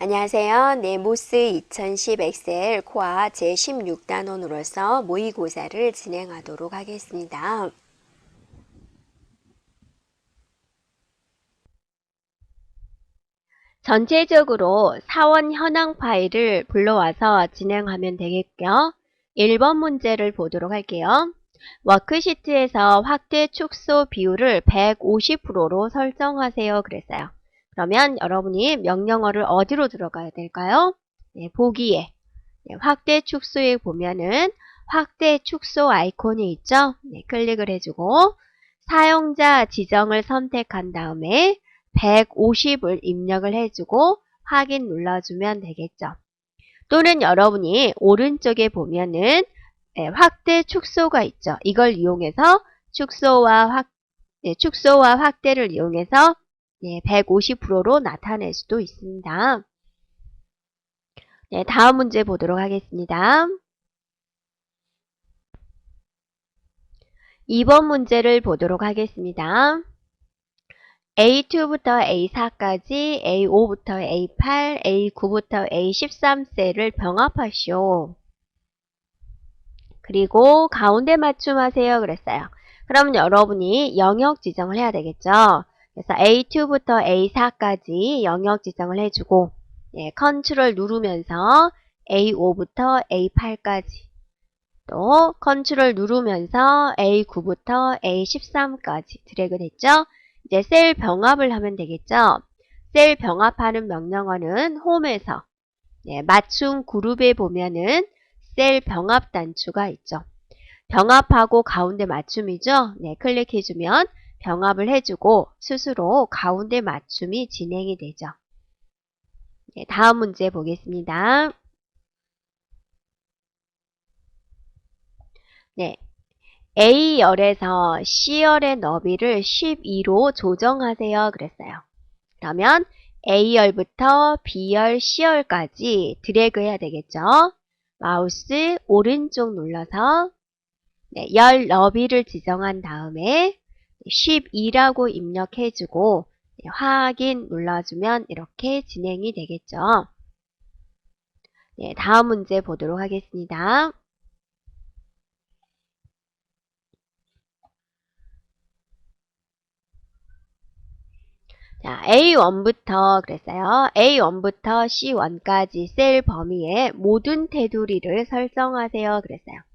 안녕하세요. 네모스 2010 엑셀 코아 제16단원으로서 모의고사를 진행하도록 하겠습니다. 전체적으로 사원 현황 파일을 불러와서 진행하면 되겠고요. 1번 문제를 보도록 할게요. 워크시트에서 확대 축소 비율을 150%로 설정하세요. 그랬어요. 그러면 여러분이 명령어를 어디로 들어가야 될까요? 네, 보기에 네, 확대 축소에 보면은 확대 축소 아이콘이 있죠? 네, 클릭을 해주고 사용자 지정을 선택한 다음에 150을 입력을 해주고 확인 눌러주면 되겠죠. 또는 여러분이 오른쪽에 보면은 네, 확대 축소가 있죠. 이걸 이용해서 축소와 확 네, 축소와 확대를 이용해서 네, 150%로 나타낼 수도 있습니다. 네, 다음 문제 보도록 하겠습니다. 2번 문제를 보도록 하겠습니다. A2부터 A4까지 A5부터 A8, A9부터 A13셀을 병합하시오. 그리고 가운데 맞춤하세요 그랬어요. 그러면 여러분이 영역 지정을 해야 되겠죠. 그래서 A2부터 A4까지 영역 지정을 해주고 예, 컨트롤 누르면서 A5부터 A8까지 또 컨트롤 누르면서 A9부터 A13까지 드래그 됐죠? 이제 셀 병합을 하면 되겠죠? 셀 병합하는 명령어는 홈에서 예, 맞춤 그룹에 보면은 셀 병합 단추가 있죠. 병합하고 가운데 맞춤이죠? 네, 클릭해주면 병합을 해주고 스스로 가운데 맞춤이 진행이 되죠. 네, 다음 문제 보겠습니다. 네, A열에서 C열의 너비를 12로 조정하세요. 그랬어요. 그러면 A열부터 B열, C열까지 드래그 해야 되겠죠. 마우스 오른쪽 눌러서 네, 열 너비를 지정한 다음에 12라고 입력해주고 네, 확인 눌러주면 이렇게 진행이 되겠죠. 네, 다음 문제 보도록 하겠습니다. 자, A1부터 그랬어요. A1부터 C1까지 셀 범위에 모든 테두리를 설정하세요. 그랬어요.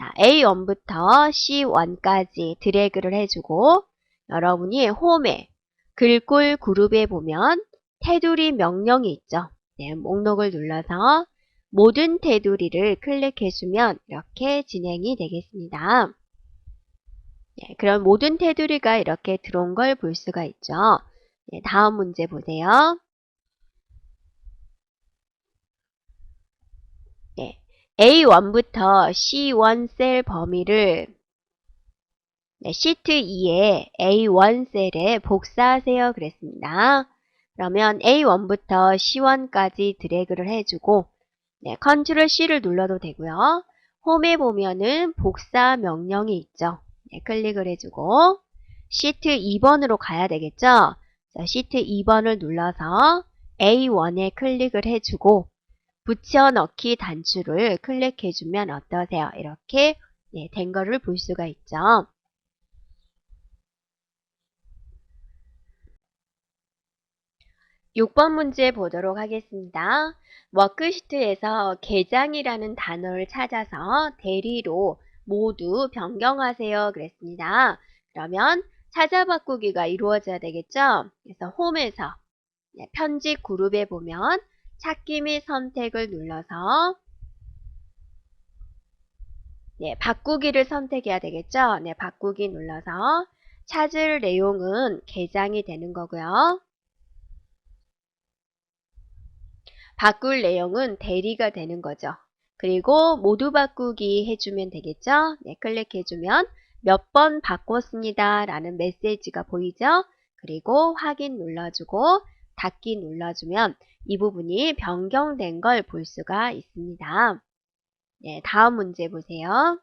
자, A1부터 C1까지 드래그를 해주고 여러분이 홈에 글꼴 그룹에 보면 테두리 명령이 있죠. 네, 목록을 눌러서 모든 테두리를 클릭해주면 이렇게 진행이 되겠습니다. 네, 그럼 모든 테두리가 이렇게 들어온 걸 볼 수가 있죠. 네, 다음 문제 보세요. 네, A1부터 C1 셀 범위를 네, 시트 2에 A1 셀에 복사하세요 그랬습니다. 그러면 A1부터 C1까지 드래그를 해주고 네, 컨트롤 C를 눌러도 되고요. 홈에 보면은 복사 명령이 있죠. 네, 클릭을 해주고 시트 2번으로 가야 되겠죠. 자, 시트 2번을 눌러서 A1에 클릭을 해주고 붙여넣기 단추를 클릭해주면 어떠세요? 이렇게 네, 된 거를 볼 수가 있죠. (6번) 문제 보도록 하겠습니다. 워크시트에서 계장이라는 단어를 찾아서 대리로 모두 변경하세요. 그랬습니다. 그러면 찾아 바꾸기가 이루어져야 되겠죠? 그래서 홈에서 네, 편집 그룹에 보면 찾기 및 선택을 눌러서 네, 바꾸기를 선택해야 되겠죠? 네, 바꾸기 눌러서 찾을 내용은 개장이 되는 거고요. 바꿀 내용은 대리가 되는 거죠. 그리고 모두 바꾸기 해주면 되겠죠? 네, 클릭해주면 몇 번 바꿨습니다. 라는 메시지가 보이죠? 그리고 확인 눌러주고 닫기 눌러주면 이 부분이 변경된 걸 볼 수가 있습니다. 네, 다음 문제 보세요.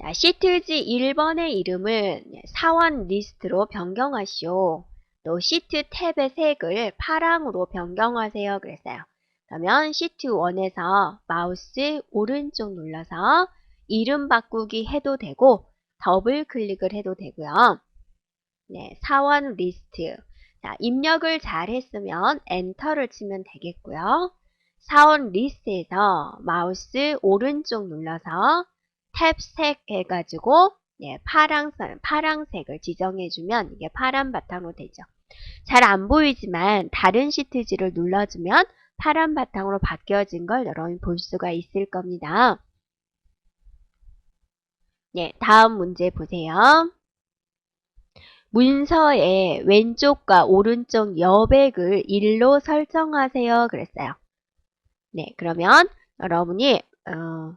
자, 시트지 1번의 이름을 사원 리스트로 변경하시오. 또 시트 탭의 색을 파랑으로 변경하세요. 그랬어요. 그러면 시트 1에서 마우스 오른쪽 눌러서 이름 바꾸기 해도 되고 더블 클릭을 해도 되고요. 네, 사원 리스트. 자, 입력을 잘 했으면 엔터를 치면 되겠고요. 사원 리스트에서 마우스 오른쪽 눌러서 탭색 해가지고 네, 파랑색, 파랑색을 지정해주면 이게 파란 바탕으로 되죠. 잘 안 보이지만 다른 시트지를 눌러주면 파란 바탕으로 바뀌어진 걸 여러분이 볼 수가 있을 겁니다. 네, 다음 문제 보세요. 문서의 왼쪽과 오른쪽 여백을 1로 설정하세요. 그랬어요. 네, 그러면 여러분이 어,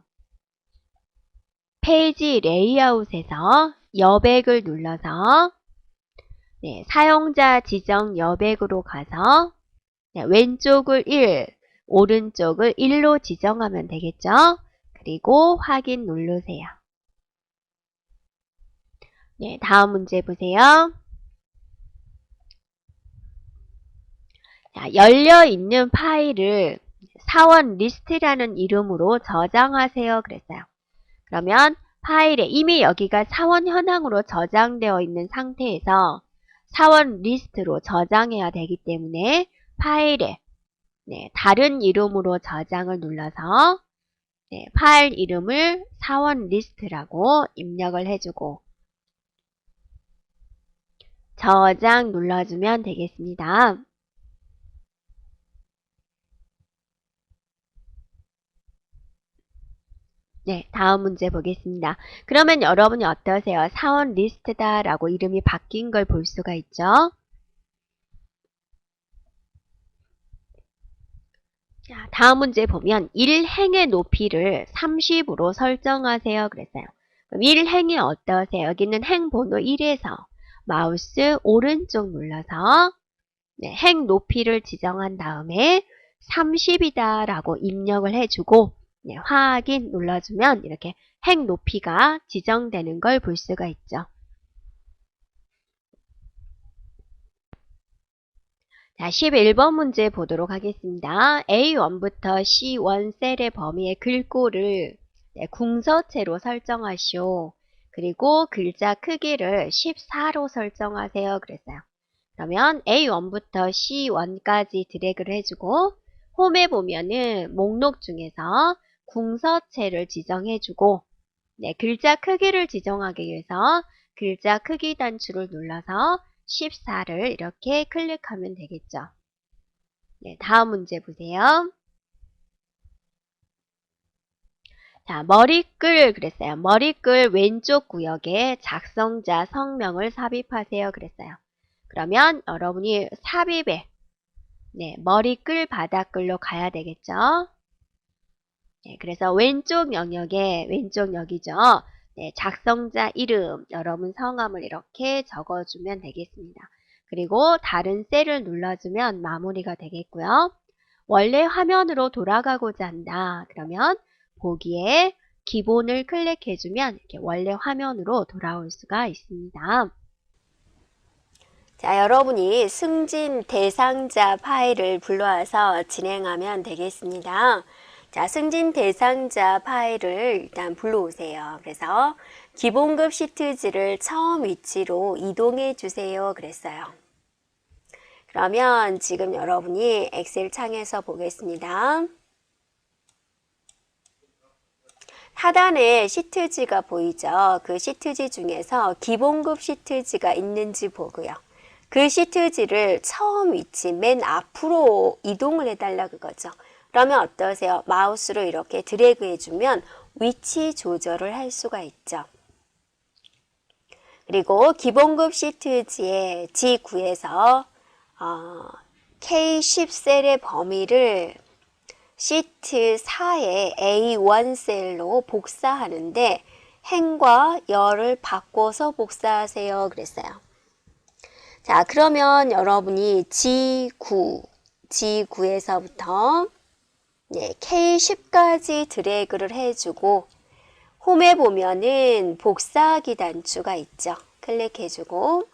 페이지 레이아웃에서 여백을 눌러서 네, 사용자 지정 여백으로 가서 네, 왼쪽을 1, 오른쪽을 1로 지정하면 되겠죠? 그리고 확인 누르세요. 네, 다음 문제 보세요. 자, 열려있는 파일을 사원 리스트라는 이름으로 저장하세요. 그랬어요. 그러면 파일에 이미 여기가 사원 현황으로 저장되어 있는 상태에서 사원 리스트로 저장해야 되기 때문에 파일에 네, 다른 이름으로 저장을 눌러서 네, 파일 이름을 사원 리스트라고 입력을 해주고 저장 눌러주면 되겠습니다. 네, 다음 문제 보겠습니다. 그러면 여러분이 어떠세요? 사원 리스트다 라고 이름이 바뀐 걸 볼 수가 있죠? 자, 다음 문제 보면 1행의 높이를 30으로 설정하세요. 그랬어요. 그럼 1행이 어떠세요? 여기는 행 번호 1에서 마우스 오른쪽 눌러서 네, 행 높이를 지정한 다음에 30이다 라고 입력을 해주고 네, 확인 눌러주면 이렇게 행 높이가 지정되는 걸 볼 수가 있죠. 자, 11번 문제 보도록 하겠습니다. A1부터 C1 셀의 범위의 글꼴을 네, 궁서체로 설정하시오. 그리고 글자 크기를 14로 설정하세요. 그랬어요. 그러면 A1부터 C1까지 드래그를 해주고 홈에 보면은 목록 중에서 궁서체를 지정해주고 네, 글자 크기를 지정하기 위해서 글자 크기 단추를 눌러서 14를 이렇게 클릭하면 되겠죠. 네, 다음 문제 보세요. 자, 머리글 그랬어요. 머리글 왼쪽 구역에 작성자 성명을 삽입하세요. 그랬어요. 그러면 여러분이 삽입에 네, 머리글 바닥글로 가야 되겠죠. 네, 그래서 왼쪽 영역에 왼쪽 여기죠. 네, 작성자 이름, 여러분 성함을 이렇게 적어주면 되겠습니다. 그리고 다른 셀을 눌러주면 마무리가 되겠고요. 원래 화면으로 돌아가고자 한다. 그러면 보기에 기본을 클릭해주면 이렇게 원래 화면으로 돌아올 수가 있습니다. 자, 여러분이 승진 대상자 파일을 불러와서 진행하면 되겠습니다. 자, 승진 대상자 파일을 일단 불러오세요. 그래서 기본급 시트지를 처음 위치로 이동해 주세요. 그랬어요. 그러면 지금 여러분이 엑셀 창에서 보겠습니다. 하단에 시트지가 보이죠? 그 시트지 중에서 기본급 시트지가 있는지 보고요. 그 시트지를 처음 위치 맨 앞으로 이동을 해달라 그거죠. 그러면 어떠세요? 마우스로 이렇게 드래그 해주면 위치 조절을 할 수가 있죠. 그리고 기본급 시트지의 G9에서 어, K10 셀의 범위를 시트 4의 A1 셀로 복사하는데 행과 열을 바꿔서 복사하세요. 그랬어요. 자, 그러면 여러분이 G9, G9에서부터 네, K10까지 드래그를 해주고 홈에 보면은 복사하기 단추가 있죠. 클릭해주고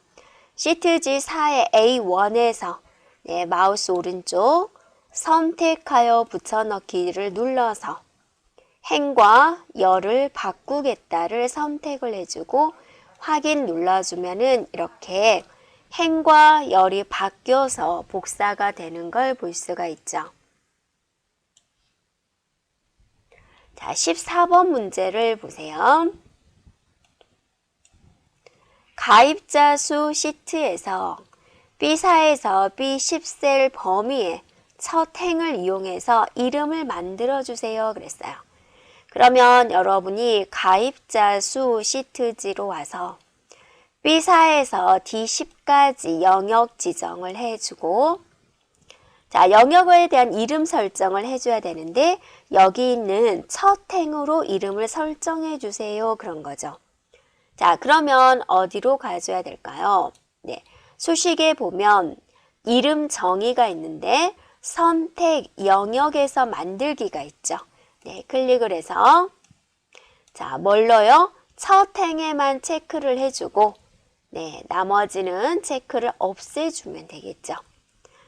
시트 G4의 A1에서 네, 마우스 오른쪽 선택하여 붙여넣기를 눌러서 행과 열을 바꾸겠다를 선택을 해주고 확인 눌러주면은 이렇게 행과 열이 바뀌어서 복사가 되는 걸 볼 수가 있죠. 자, 14번 문제를 보세요. 가입자 수 시트에서 B사에서 B10셀 범위에 첫 행을 이용해서 이름을 만들어 주세요. 그랬어요. 그러면 여러분이 가입자 수 시트지로 와서 B사에서 D10까지 영역 지정을 해주고 자, 영역에 대한 이름 설정을 해줘야 되는데 여기 있는 첫 행으로 이름을 설정해 주세요. 그런 거죠. 자, 그러면 어디로 가줘야 될까요? 네, 수식에 보면 이름 정의가 있는데 선택 영역에서 만들기가 있죠. 네, 클릭을 해서 자, 뭘로요? 첫 행에만 체크를 해주고 네, 나머지는 체크를 없애주면 되겠죠.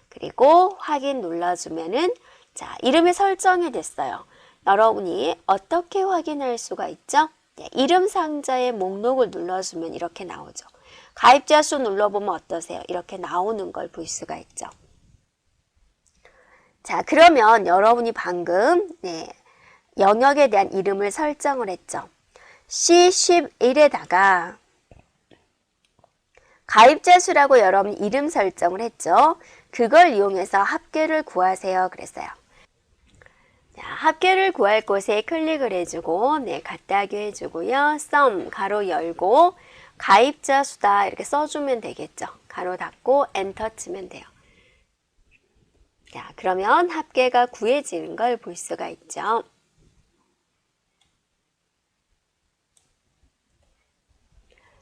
그리고 확인 눌러주면은 자 이름이 설정이 됐어요. 여러분이 어떻게 확인할 수가 있죠? 네, 이름 상자의 목록을 눌러주면 이렇게 나오죠. 가입자 수 눌러보면 어떠세요? 이렇게 나오는 걸 볼 수가 있죠. 자 그러면 여러분이 방금 네, 영역에 대한 이름을 설정을 했죠. C11에다가 가입자 수라고 여러분 이름 설정을 했죠. 그걸 이용해서 합계를 구하세요. 그랬어요. 자, 합계를 구할 곳에 클릭을 해주고, 네, 갖다하기 해주고요. 썸, 가로 열고, 가입자 수다 이렇게 써주면 되겠죠. 가로 닫고 엔터 치면 돼요. 자, 그러면 합계가 구해지는 걸 볼 수가 있죠.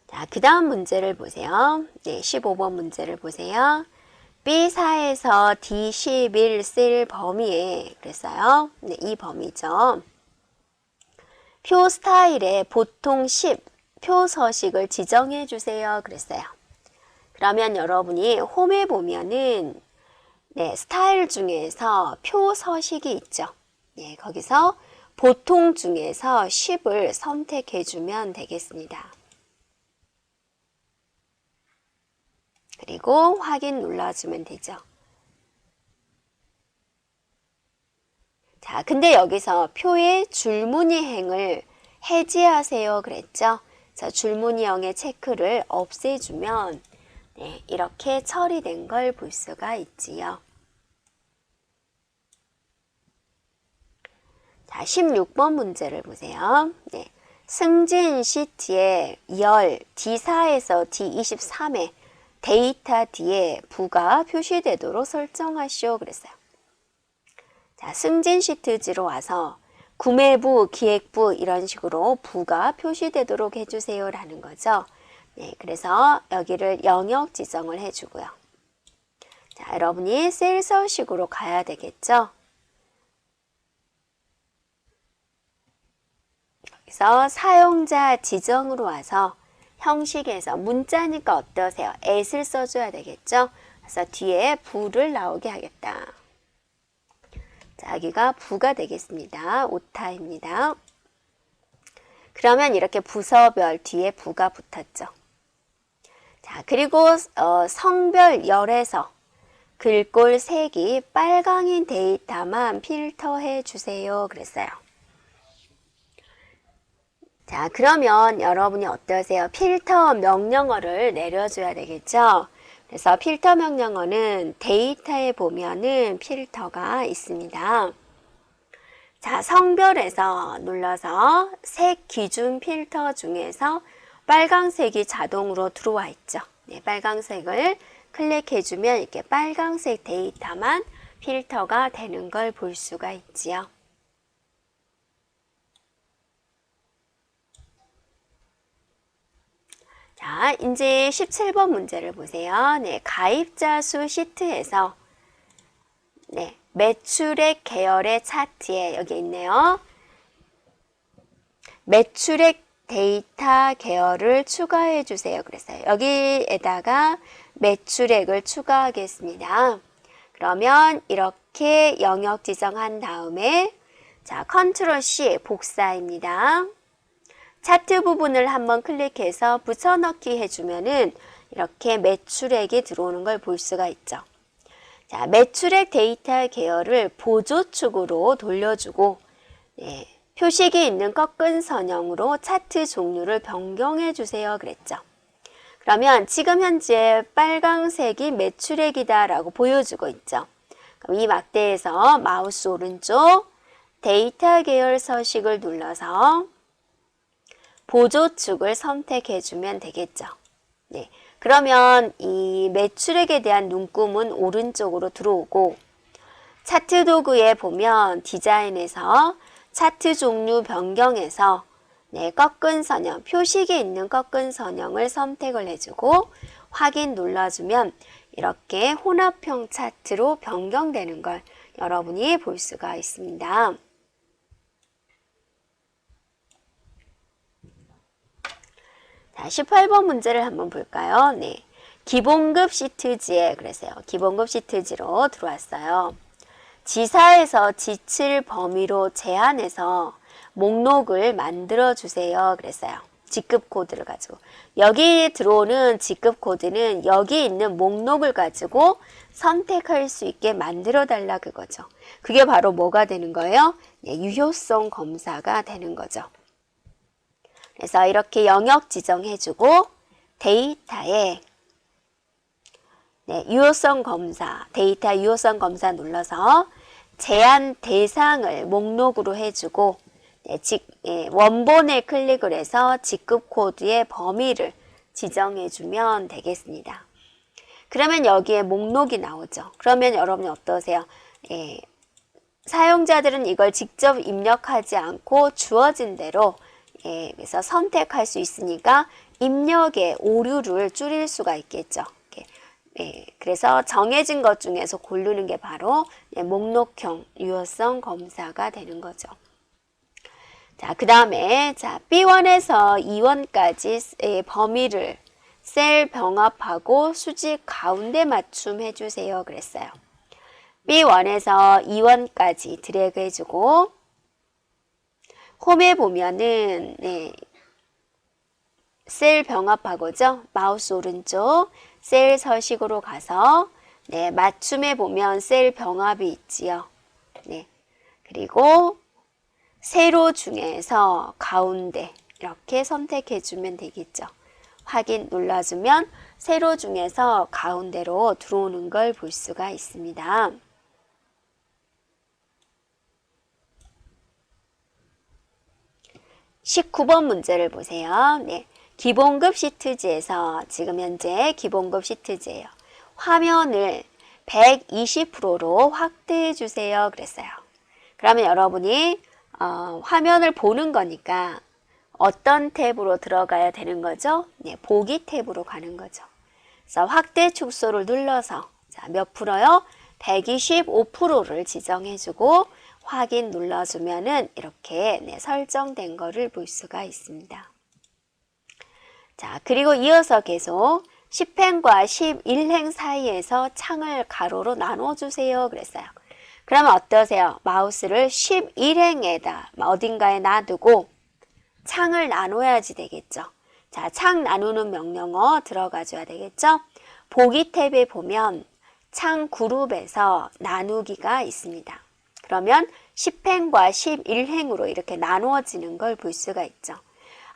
자, 그 다음 문제를 보세요. 네, 15번 문제를 보세요. B4에서 D11 쓸 범위에 그랬어요. 네, 이 범위죠. 표 스타일에 보통 10, 표 서식을 지정해 주세요. 그랬어요. 그러면 여러분이 홈에 보면은 네, 스타일 중에서 표 서식이 있죠. 네, 거기서 보통 중에서 10을 선택해 주면 되겠습니다. 그리고 확인 눌러주면 되죠. 자, 근데 여기서 표의 줄무늬 행을 해지하세요 그랬죠? 자, 줄무늬형의 체크를 없애주면 네, 이렇게 처리된 걸 볼 수가 있지요. 자, 16번 문제를 보세요. 네, 승진 시트의 열 D4에서 D23에 데이터 뒤에 부가 표시되도록 설정하시오 그랬어요. 자, 승진 시트지로 와서 구매부, 기획부 이런 식으로 부가 표시되도록 해주세요 라는 거죠. 네, 그래서 여기를 영역 지정을 해주고요. 자, 여러분이 셀서식으로 가야 되겠죠. 여기서 사용자 지정으로 와서 형식에서 문자니까 어떠세요? at을 써줘야 되겠죠? 그래서 뒤에 부를 나오게 하겠다. 자, 여기가 부가 되겠습니다. 오타입니다. 그러면 이렇게 부서별 뒤에 부가 붙었죠. 자, 그리고 어, 성별 열에서 글꼴 색이 빨강인 데이터만 필터해 주세요. 그랬어요. 자, 그러면 여러분이 어떠세요? 필터 명령어를 내려줘야 되겠죠? 그래서 필터 명령어는 데이터에 보면은 필터가 있습니다. 자, 성별에서 눌러서 색 기준 필터 중에서 빨강색이 자동으로 들어와 있죠. 네, 빨강색을 클릭해주면 이렇게 빨강색 데이터만 필터가 되는 걸 볼 수가 있지요. 자, 이제 17번 문제를 보세요. 네, 가입자 수 시트에서 네, 매출액 계열의 차트에 여기 있네요. 매출액 데이터 계열을 추가해 주세요. 그랬어요. 여기에다가 매출액을 추가하겠습니다. 그러면 이렇게 영역 지정한 다음에 자, 컨트롤 C 복사입니다. 차트 부분을 한번 클릭해서 붙여넣기 해주면은 이렇게 매출액이 들어오는 걸 볼 수가 있죠. 자, 매출액 데이터 계열을 보조축으로 돌려주고 네, 표식이 있는 꺾은 선형으로 차트 종류를 변경해 주세요. 그랬죠. 그러면 지금 현재 빨강색이 매출액이다 라고 보여주고 있죠. 그럼 이 막대에서 마우스 오른쪽 데이터 계열 서식을 눌러서 보조축을 선택해 주면 되겠죠. 네. 그러면 이 매출액에 대한 눈금은 오른쪽으로 들어오고 차트 도구에 보면 디자인에서 차트 종류 변경해서 네, 꺾은 선형, 표식이 있는 꺾은 선형을 선택을 해주고 확인 눌러주면 이렇게 혼합형 차트로 변경되는 걸 여러분이 볼 수가 있습니다. 자, 18번 문제를 한번 볼까요? 네. 기본급 시트지에 그래서요. 기본급 시트지로 들어왔어요. 지사에서 지칠 범위로 제한해서 목록을 만들어 주세요. 그랬어요. 직급 코드를 가지고 여기 들어오는 직급 코드는 여기 있는 목록을 가지고 선택할 수 있게 만들어 달라 그거죠. 그게 바로 뭐가 되는 거예요? 네, 유효성 검사가 되는 거죠. 그래서 이렇게 영역 지정해주고 데이터에 네, 유효성 검사, 데이터 유효성 검사 눌러서 제한 대상을 목록으로 해주고 네, 직, 예, 원본에 클릭을 해서 직급 코드의 범위를 지정해주면 되겠습니다. 그러면 여기에 목록이 나오죠. 그러면 여러분이 어떠세요? 예, 사용자들은 이걸 직접 입력하지 않고 주어진 대로 예, 그래서 선택할 수 있으니까 입력의 오류를 줄일 수가 있겠죠. 예, 그래서 정해진 것 중에서 고르는 게 바로 예, 목록형 유효성 검사가 되는 거죠. 자, 그 다음에 자 B1에서 2원까지 예, 범위를 셀 병합하고 수직 가운데 맞춤 해주세요. 그랬어요. B1에서 2원까지 드래그 해주고 홈에 보면은 네, 셀 병합하고죠. 마우스 오른쪽 셀 서식으로 가서 네, 맞춤에 보면 셀 병합이 있지요. 네. 그리고 세로 중에서 가운데 이렇게 선택해 주면 되겠죠. 확인 눌러주면 세로 중에서 가운데로 들어오는 걸 볼 수가 있습니다. 19번 문제를 보세요. 네. 기본급 시트지에서 지금 현재 기본급 시트지예요. 화면을 120%로 확대해 주세요. 그랬어요. 그러면 여러분이 어, 화면을 보는 거니까 어떤 탭으로 들어가야 되는 거죠? 네, 보기 탭으로 가는 거죠. 그래서 확대 축소를 눌러서 자, 몇 프로요? 125%를 지정해주고 확인 눌러주면은 이렇게 네, 설정된 거를 볼 수가 있습니다. 자, 그리고 이어서 계속 10행과 11행 사이에서 창을 가로로 나눠주세요. 그랬어요. 그러면 어떠세요? 마우스를 11행에다 어딘가에 놔두고 창을 나눠야지 되겠죠. 자, 창 나누는 명령어 들어가 줘야 되겠죠. 보기 탭에 보면 창 그룹에서 나누기가 있습니다. 그러면 10행과 11행으로 이렇게 나누어지는 걸 볼 수가 있죠.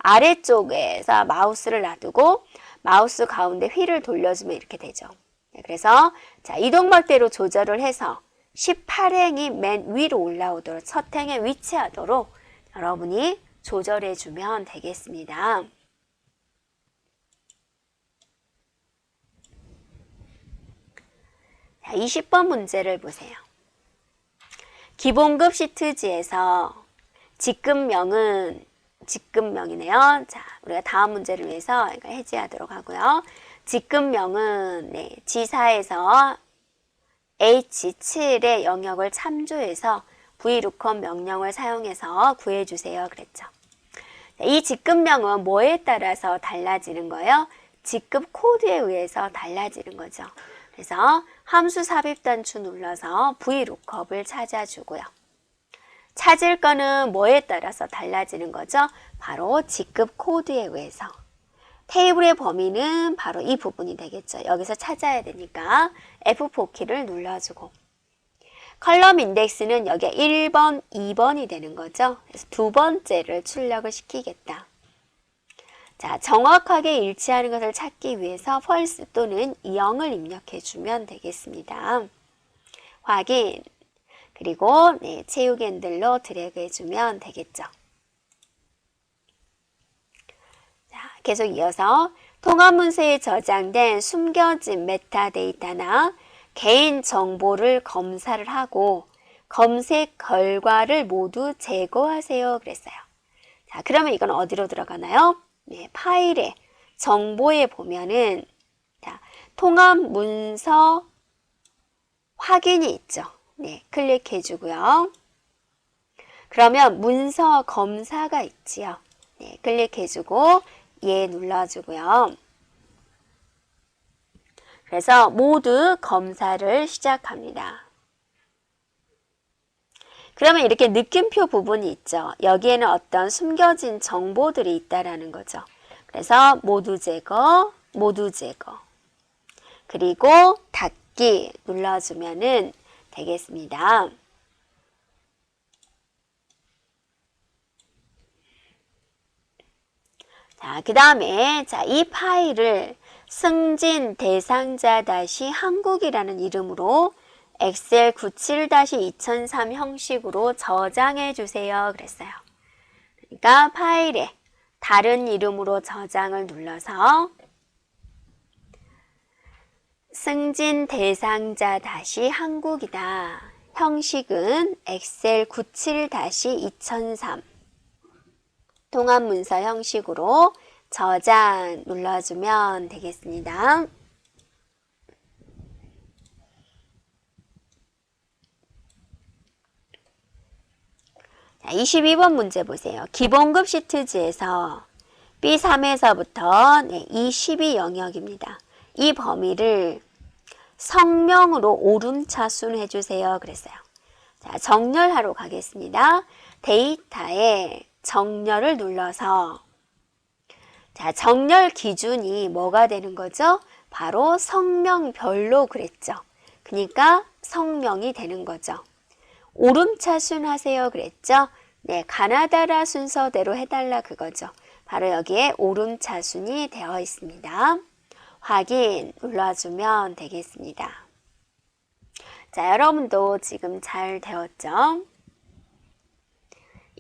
아래쪽에서 마우스를 놔두고 마우스 가운데 휠을 돌려주면 이렇게 되죠. 네, 그래서 자 이동박대로 조절을 해서 18행이 맨 위로 올라오도록 첫 행에 위치하도록 여러분이 조절해 주면 되겠습니다. 자, 20번 문제를 보세요. 기본급 시트지에서 직급명은 직급명이네요. 자, 우리가 다음 문제를 위해서 해제하도록 하고요. 직급명은 네, 지사에서 H7의 영역을 참조해서 VLOOKUP 명령을 사용해서 구해주세요. 그랬죠. 이 직급명은 뭐에 따라서 달라지는 거예요? 직급 코드에 의해서 달라지는 거죠. 그래서 함수 삽입 단추 눌러서 VLOOKUP을 찾아주고요. 찾을 거는 뭐에 따라서 달라지는 거죠? 바로 직급 코드에 의해서. 테이블의 범위는 바로 이 부분이 되겠죠. 여기서 찾아야 되니까 F4 키를 눌러주고 컬럼 인덱스는 여기에 1번, 2번이 되는 거죠. 그래서 두 번째를 출력을 시키겠다. 자, 정확하게 일치하는 것을 찾기 위해서 false 또는 0을 입력해 주면 되겠습니다. 확인. 그리고 네, 채우기 핸들로 드래그 해주면 되겠죠. 자, 계속 이어서 통합문서에 저장된 숨겨진 메타데이터나 개인 정보를 검사를 하고 검색 결과를 모두 제거하세요. 그랬어요. 자, 그러면 이건 어디로 들어가나요? 네, 파일에 정보에 보면은 자, 통합 문서 확인이 있죠. 네, 클릭해 주고요. 그러면 문서 검사가 있지요. 네, 클릭해 주고 예 눌러 주고요. 그래서 모두 검사를 시작합니다. 그러면 이렇게 느낌표 부분이 있죠. 여기에는 어떤 숨겨진 정보들이 있다라는 거죠. 그래서 모두 제거, 모두 제거. 그리고 닫기 눌러주면은 되겠습니다. 자, 그 다음에, 자, 이 파일을 승진 대상자 다시 한국이라는 이름으로 엑셀 97-2003 형식으로 저장해 주세요. 그랬어요. 그러니까 파일에 다른 이름으로 저장을 눌러서 승진 대상자 다시 한국이다. 형식은 엑셀 97-2003 통합 문서 형식으로 저장 눌러주면 되겠습니다. 자, 22번 문제 보세요. 기본급 시트지에서 B3에서부터 네, 이 12 영역입니다. 이 범위를 성명으로 오름차순 해주세요. 그랬어요. 자, 정렬하러 가겠습니다. 데이터에 정렬을 눌러서 자, 정렬 기준이 뭐가 되는 거죠? 바로 성명별로 그랬죠. 그러니까 성명이 되는 거죠. 오름차순 하세요 그랬죠? 네, 가나다라 순서대로 해달라 그거죠. 바로 여기에 오름차순이 되어 있습니다. 확인 눌러주면 되겠습니다. 자, 여러분도 지금 잘 되었죠?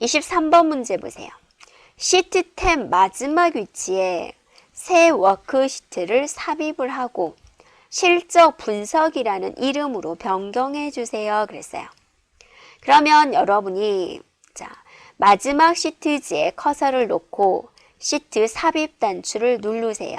23번 문제 보세요. 시트 탭 마지막 위치에 새 워크시트를 삽입을 하고 실적 분석이라는 이름으로 변경해 주세요. 그랬어요. 그러면 여러분이 자 마지막 시트지에 커서를 놓고 시트 삽입 단추를 누르세요.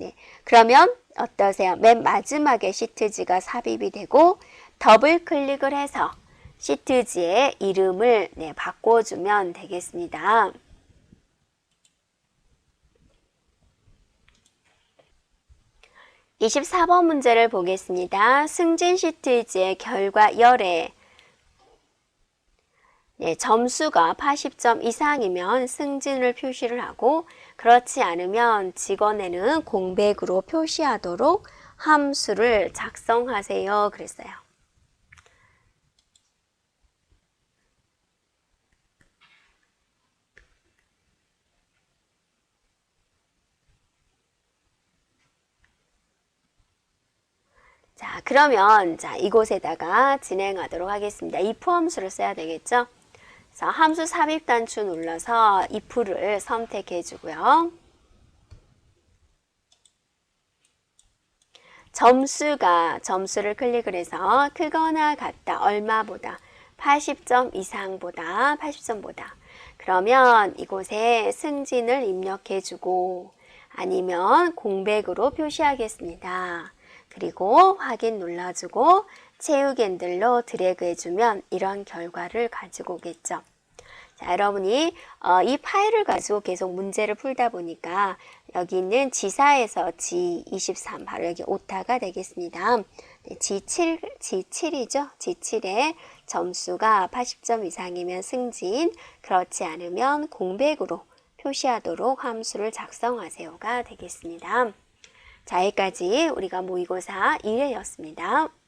네, 그러면 어떠세요? 맨 마지막에 시트지가 삽입이 되고 더블 클릭을 해서 시트지의 이름을 네, 바꿔주면 되겠습니다. (24번) 문제를 보겠습니다. 승진 시트지의 결과 열에 네, 점수가 80점 이상이면 승진을 표시를 하고 그렇지 않으면 직원에는 공백으로 표시하도록 함수를 작성하세요. 그랬어요. 자, 그러면 자, 이곳에다가 진행하도록 하겠습니다. if 함수를 써야 되겠죠? 그래서 함수 삽입 단추 눌러서 if를 선택해 주고요. 점수가 점수를 클릭을 해서 크거나 같다 얼마보다 80점 이상보다 80점보다 그러면 이곳에 승진을 입력해 주고 아니면 공백으로 표시하겠습니다. 그리고 확인 눌러주고 채우기 핸들로 드래그 해주면 이런 결과를 가지고 오겠죠. 자, 여러분이 어, 이 파일을 가지고 계속 문제를 풀다 보니까 여기 있는 지사에서 G23 바로 여기 오타가 되겠습니다. 네, G7, G7이죠. G7의 점수가 80점 이상이면 승진, 그렇지 않으면 공백으로 표시하도록 함수를 작성하세요가 되겠습니다. 자, 여기까지 우리가 모의고사 1회였습니다.